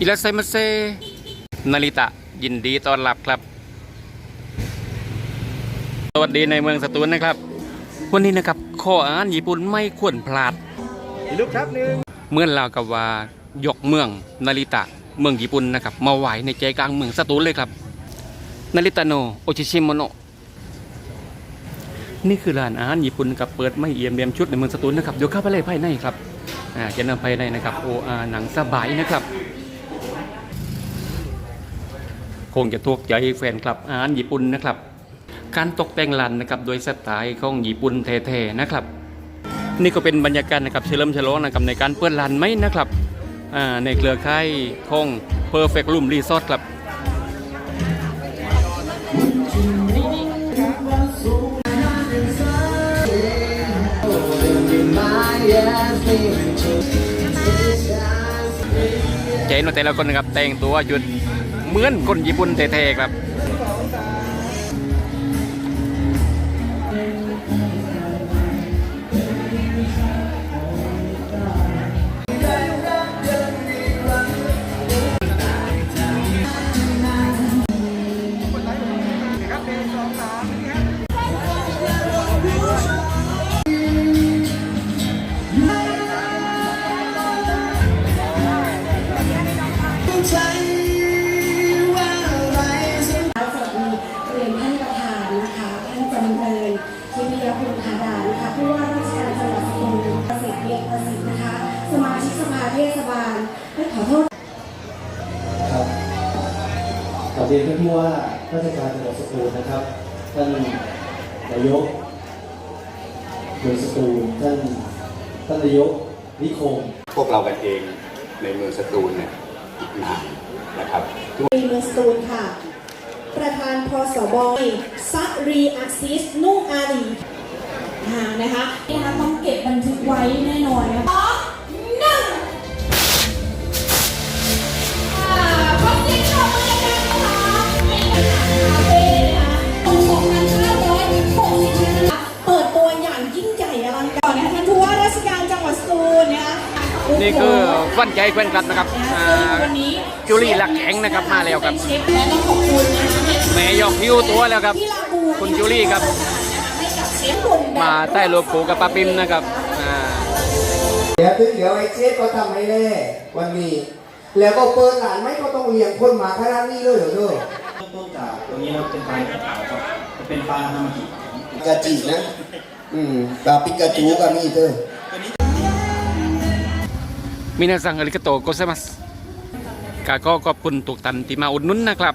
อิราไซมาเซนาริตะยินดีต้อนรับครับ สวัสดีในเมืองสตูลนะครับ วันนี้นะครับข้ออ่านญี่ปุ่นไม่ควรพลาดอีกลูกครับหนึ่งเมื่อลาวกับว่ายกเมืองนาริตะเมืองญี่ปุ่นนะครับ มาไหวในใจกลางเมืองสตูลเลยครับ นาริตะโนโอชิชิโมโนะนี่คือร้านอาหารญี่ปุ่นกับเปิดไม่เอี่ยมเบียมชุดในเมืองสตูลนะครับเดี๋ยวเข้าไปเลยภายในครับอ่าจะนำภายในนะครับโออาหนังสบายนะครับ คงจะถูกใจแฟนคลับอาหารญี่ปุ่นนะครับ การตกแต่งร้านนะครับโดยสไตล์ของญี่ปุ่นแท้ๆนะครับ นี่ก็เป็นบรรยากาศนะครับเฉลิมฉลองนะครับในการเปิดร้านไหมนะครับในเครือข่ายของ Perfect Room Resort ครับใจหนแต่ละคนนะครับแต่งตัวจุด เหมือนคนญี่ปุ่นแท้ๆครับ เทศบาลไม่ขอโทษครับขอเรียนท่านผู้ว่าราชการจังหวัดสตูลนะครับท่านนายกเมืองสตูลท่านท่านนายกนิคม พวกเรากันเองในเมืองสตูลเนี่ยอีกนานนะครับมีเมืองสตูลค่ะ ประธานพสบซัรีอาซิสนุ่งอารีอ่านะคะนะคะต้องเก็บบันทึกไว้แน่นอนนะคะ อลังการนะคะท่านผู้ว่าราชการจังหวัดสตูลนะคะนี่คือฟันใจแฟนคลับนะครับอ่าวันนี้จุลี่หลักแข็งนะครับมาแล้วครับเชฟและต้องขอบคุณนะคะแหม่ยกหิ้วตัวแล้วครับพี่ลาบูคุณจูลี่ครับ ให้กับเชฟคนแบบ มาใต้รูปปูกับปาปิมนะครับอ่าเดี๋ยวถึงเดี๋ยวไอ้เชฟก็ทำให้แน่วันนี้ แล้วก็เปิดร้านไม่ก็ต้องเลี้ยงคนมาขนาดนี้เลยเหรอเนอะต้นจากตรงนี้ครับเป็นปลาขาวครับเป็นปลาธรรมกิปิ กาจินะ อืมปลาปิกาจูก็มีเธอมินาซังอาริกาโตโกเซมัสกาก็ขอบคุณตุกตันที่มาอุดหนุนนะครับ